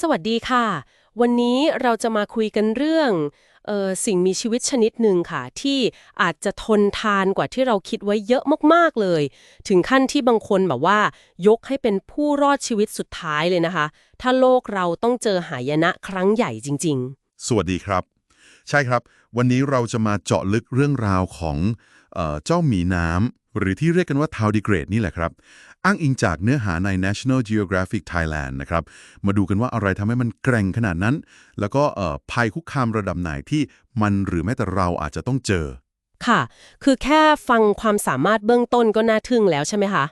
สวัสดีค่ะ วันนี้เราจะมาคุยกันเรื่องออสิ่งมีชีวิตชนิดหนึ่งค่ะ ที่อาจจะทนทานกว่าที่เราคิดไว้เยอะมากๆเลย ถึงขั้นที่บางคนแบบว่า ยกให้เป็นผู้รอดชีวิตสุดท้ายเลยนะคะ ถ้าโลกเราต้องเจอหายนะครั้งใหญ่จริง ๆ สวัสดีครับ ใช่ครับ วันนี้เราจะมาเจาะลึกเรื่องราวของเออเจ้าหมีน้ำหรือที่เรียกกันว่า tardigrade นี่แหละครับ อ้างอิงจากเนื้อหาใน National Geographic Thailand นะครับ มาดูกันว่าอะไรทำให้มันแกร่งขนาดนั้น แล้วก็เอ่อภัยคุกคามระดับไหนที่มันหรือแม้แต่เราอาจจะต้องเจอๆค่ะ คือแค่ฟังความสามารถเบื้องต้นก็น่าทึ่งแล้วใช่ไหมคะ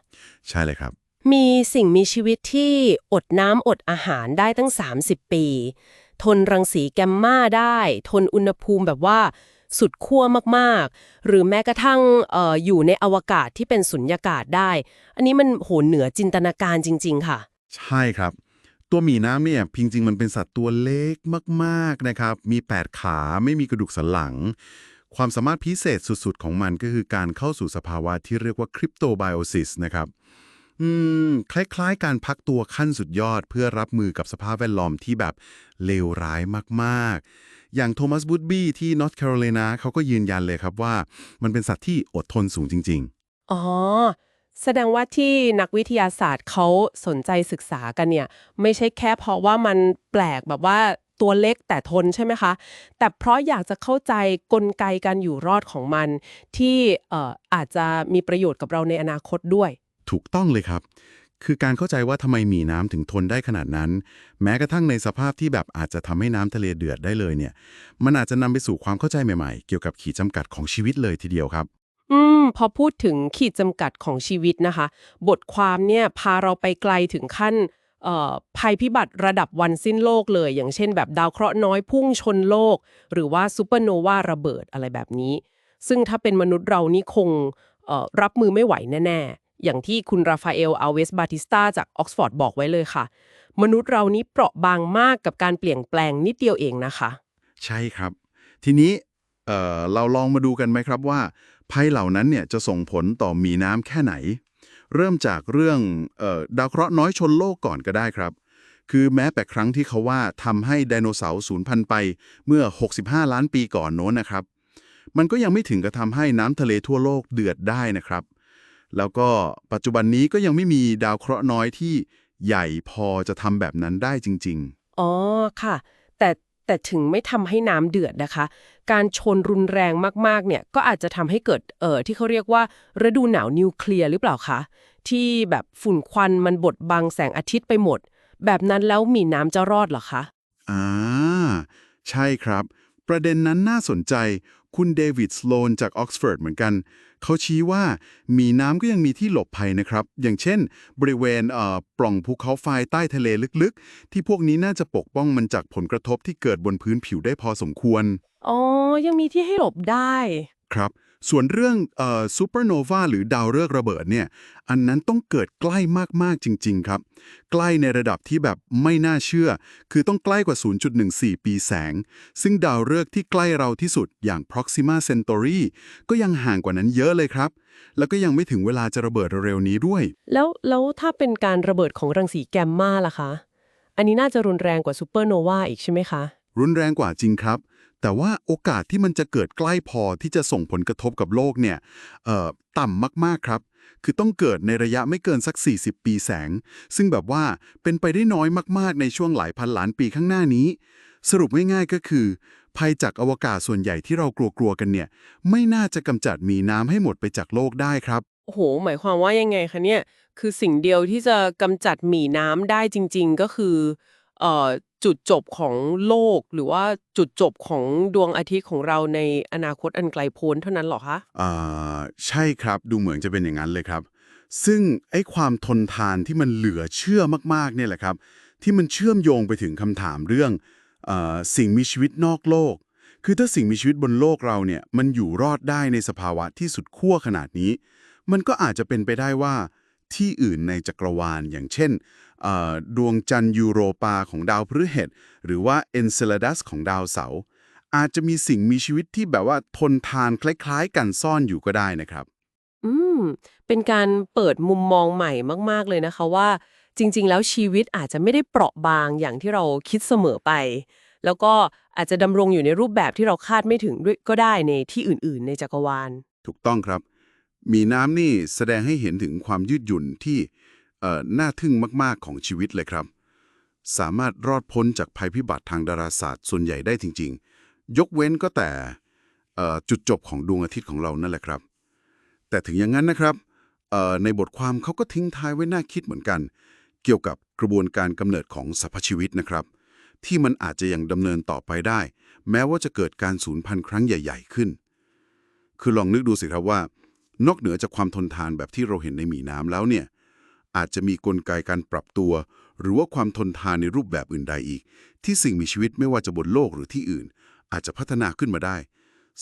ใช่เลยครับ มีสิ่งมีชีวิตที่อดน้ำอดอาหารได้ตั้ง 30 ปี ทนรังสีแกมมาได้ ทนอุณหภูมิแบบว่า สุดขั้วมากๆ หรือแม้กระทั่งออยู่ในอวกาศที่เป็นสุญญากาศได้ อันนี้มันโหเหนือจินตนาการจริง ๆ ค่ะ ใช่ครับ ตัวหมีน้ำเนี่ยจริงๆ มันเป็นสัตว์ตัวเล็กมากๆนะครับ มี 8 ขาไม่มีกระดูกสันหลัง ความสามารถพิเศษสุดๆ ของมันก็คือการเข้าสู่สภาวะที่เรียกว่าคริปโตไบโอซิสนะครับอืม คล้ายๆ การพักตัวขั้นสุดยอดเพื่อรับมือกับสภาพแวดล้อมที่แบบเลวร้ายมากๆ อย่างโทมัสบูดบี้ที่นอร์ทแคโรไลนาเขาก็ยืนยันเลยครับว่า มันเป็นสัตว์ที่อดทนสูงจริงอ๋อ แสดงว่าที่นักวิทยาศาสตร์เขาสนใจศึกษากันเนี่ย ไม่ใช่แค่เพราะว่ามันแปลกแบบว่าตัวเล็กแต่ทนใช่ไหมคะ แต่เพราะอยากจะเข้าใจกลไกการอยู่รอดของมัน ที่เอ่ออาจจะมีประโยชน์กับเราในอนาคตด้วยๆถูกต้องเลยครับ คือการเข้าใจว่าทำไมหมีน้ำถึงทนได้ขนาดนั้น แม้กระทั่งในสภาพที่แบบอาจจะทำให้น้ำทะเลเดือดได้เลยเนี่ย มันอาจจะนำไปสู่ความเข้าใจใหม่ๆ เกี่ยวกับขีดจำกัดของชีวิตเลยทีเดียวครับ อืม พอพูดถึงขีดจำกัดของชีวิตนะคะ บทความเนี่ยพาเราไปไกลถึงขั้นเอ่อภัยพิบัติระดับวันสิ้นโลกเลย อย่างเช่นแบบดาวเคราะห์น้อยพุ่งชนโลก หรือว่าซูเปอร์โนวาระเบิดอะไรแบบนี้ ซึ่งถ้าเป็นมนุษย์เรานี่คงเอ่อรับมือไม่ไหวแน่ๆ อย่างที่คุณราฟาเอลอัลเวสบาติสตาจากออกซฟอร์ดบอกไว้เลยค่ะ มนุษย์เรานี้เปราะบางมากกับการเปลี่ยนแปลงนิดเดียวเองนะคะ ใช่ครับ ทีนี้เเราลองมาดูกันไหมครับว่า ภัยเหล่านั้นเนี่ยจะส่งผลต่อมีน้ำแค่ไหน เริ่มจากเรื่องออดาวเคราะห์น้อยชนโลกก่อนก็ได้ครับคือแม้แต่ครั้งที่เขาว่าทำให้ไดโนเสาร์สูญพันธุ์ไปเมื่อ 65 ล้านปีก่อนโน้นนะครับ มันก็ยังไม่ถึงกับทำให้น้ำทะเลทั่วโลกเดือดได้นะครับ แล้วก็ปัจจุบันนี้ก็ยังไม่มีดาวเคราะห์น้อยที่ใหญ่พอจะทำแบบนั้นได้จริง ๆ อ๋อค่ะ แต่แต่ถึงไม่ทำให้น้ำเดือดนะคะ การชนรุนแรงมากๆเนี่ยก็อาจจะทำให้เกิดเอ่อที่เขาเรียกว่าฤดูหนาวนิวเคลียร์หรือเปล่าคะที่แบบฝุ่นควันมันบดบังแสงอาทิตย์ไปหมด แบบนั้นแล้วมีน้ำจะรอดเหรอคะอ่าใช่ครับ ประเด็นนั้นน่าสนใจ คุณเดวิดสโลนจากออกซฟอร์ดเหมือนกัน เขาชี้ว่ามีน้ำก็ยังมีที่หลบภัยนะครับ อย่างเช่น บริเวณเอ่อปล่องภูเขาไฟใต้ทะเลลึกๆ ที่พวกนี้น่าจะปกป้องมันจากผลกระทบที่เกิดบนพื้นผิวได้พอสมควร อ๋อ ยังมีที่ให้หลบได้ ครับ ส่วนเรื่องเอ่อซูเปอร์โนวาหรือดาวฤกษ์ระเบิดเนี่ย อันนั้นต้องเกิดใกล้มาก ๆ จริง ๆ ครับ ใกล้ในระดับที่แบบไม่น่าเชื่อ คือต้องใกล้กว่า 0.14 ปีแสง ซึ่งดาวฤกษ์ที่ใกล้เราที่สุดอย่าง Proxima Centauri ก็ยังห่างกว่านั้นเยอะเลยครับ แล้วก็ยังไม่ถึงเวลาจะระเบิดเร็วๆนี้ด้วย แล้วแล้วถ้าเป็นการระเบิดของรังสีแกมมาล่ะคะ อันนี้น่าจะรุนแรงกว่าซูเปอร์โนวาอีกใช่ไหมคะ รุนแรงกว่าจริงครับ แต่ว่าโอกาสที่มันจะเกิดใกล้พอที่จะส่งผลกระทบกับโลกเนี่ยเอ่อต่ำมากๆครับ คือต้องเกิดในระยะไม่เกินสัก 40 ปีแสง ซึ่งแบบว่าเป็นไปได้น้อยมากๆ ในช่วงหลายพันล้านปีข้างหน้านี้ สรุปง่ายๆก็คือ ภัยจากอวกาศส่วนใหญ่ที่เรากลัวๆกันเนี่ย ไม่น่าจะกำจัดหมีน้ำให้หมดไปจากโลกได้ครับโอ้โห หมายความว่ายังไงคะเนี่ย คือสิ่งเดียวที่จะกำจัดหมีน้ำได้จริง ๆ ก็คือ เอ่อ จุดจบของโลกหรือว่าจุดจบของดวงอาทิตย์ของเราในอนาคตอันไกลโพ้นเท่านั้นหรอคะอ่าใช่ครับดูเหมือนจะเป็นอย่างนั้นเลยครับ ซึ่งไอ้ความทนทานที่มันเหลือเชื่อมากๆเนี่ยแหละครับ ที่มันเชื่อมโยงไปถึงคำถามเรื่องอสิ่งมีชีวิตนอกโลก คือถ้าสิ่งมีชีวิตบนโลกเราเนี่ยมันอยู่รอดได้ในสภาวะที่สุดขั้วขนาดนี้ มันก็อาจจะเป็นไปได้ว่า ที่อื่นในจักรวาล อย่างเช่นเอ่อดวงจันทร์ยูโรปาของดาวพฤหัสหรือว่าเอนเซลดัสของดาวเสาร์อาจจะมีสิ่งมีชีวิตที่แบบว่าทนทานคล้ายๆ กันซ่อนอยู่ก็ได้นะครับ อืม เป็นการเปิดมุมมองใหม่มากๆเลยนะคะว่า จริง ๆ แล้วชีวิตอาจจะไม่ได้เปราะบางอย่างที่เราคิดเสมอไป แล้วก็อาจจะดำรงอยู่ในรูปแบบที่เราคาดไม่ถึงด้วยก็ได้ในที่อื่น ๆ ในจักรวาล ถูกต้องครับ มีน้ำนี่แสดงให้เห็นถึงความยืดหยุ่นที่น่าทึ่งมาก ๆ ของชีวิตเลยครับ สามารถรอดพ้นจากภัยพิบัติทางดาราศาสตร์ส่วนใหญ่ได้จริง ๆ ยกเว้นก็แต่จุดจบของดวงอาทิตย์ของเรานั่นแหละครับ แต่ถึงอย่างนั้นนะครับในบทความเขาก็ทิ้งท้ายไว้น่าคิดเหมือนกัน เกี่ยวกับกระบวนการกำเนิดของสรรพชีวิตนะครับ ที่มันอาจจะยังดำเนินต่อไปได้ แม้ว่าจะเกิดการสูญพันธุ์ครั้งใหญ่ ๆ ขึ้น คือลองนึกดูสิครับว่า นอกเหนือจากความทนทานแบบที่เราเห็นในหมีน้ำแล้วเนี่ยอาจจะมีกลไกการปรับตัว หรือว่าความทนทานในรูปแบบอื่นใดอีก ที่สิ่งมีชีวิตไม่ว่าจะบนโลกหรือที่อื่น อาจจะพัฒนาขึ้นมาได้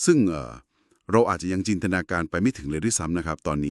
ซึ่งเออเราอาจจะยังจินตนาการไปไม่ถึงเลยด้วยซ้ำนะครับตอนนี้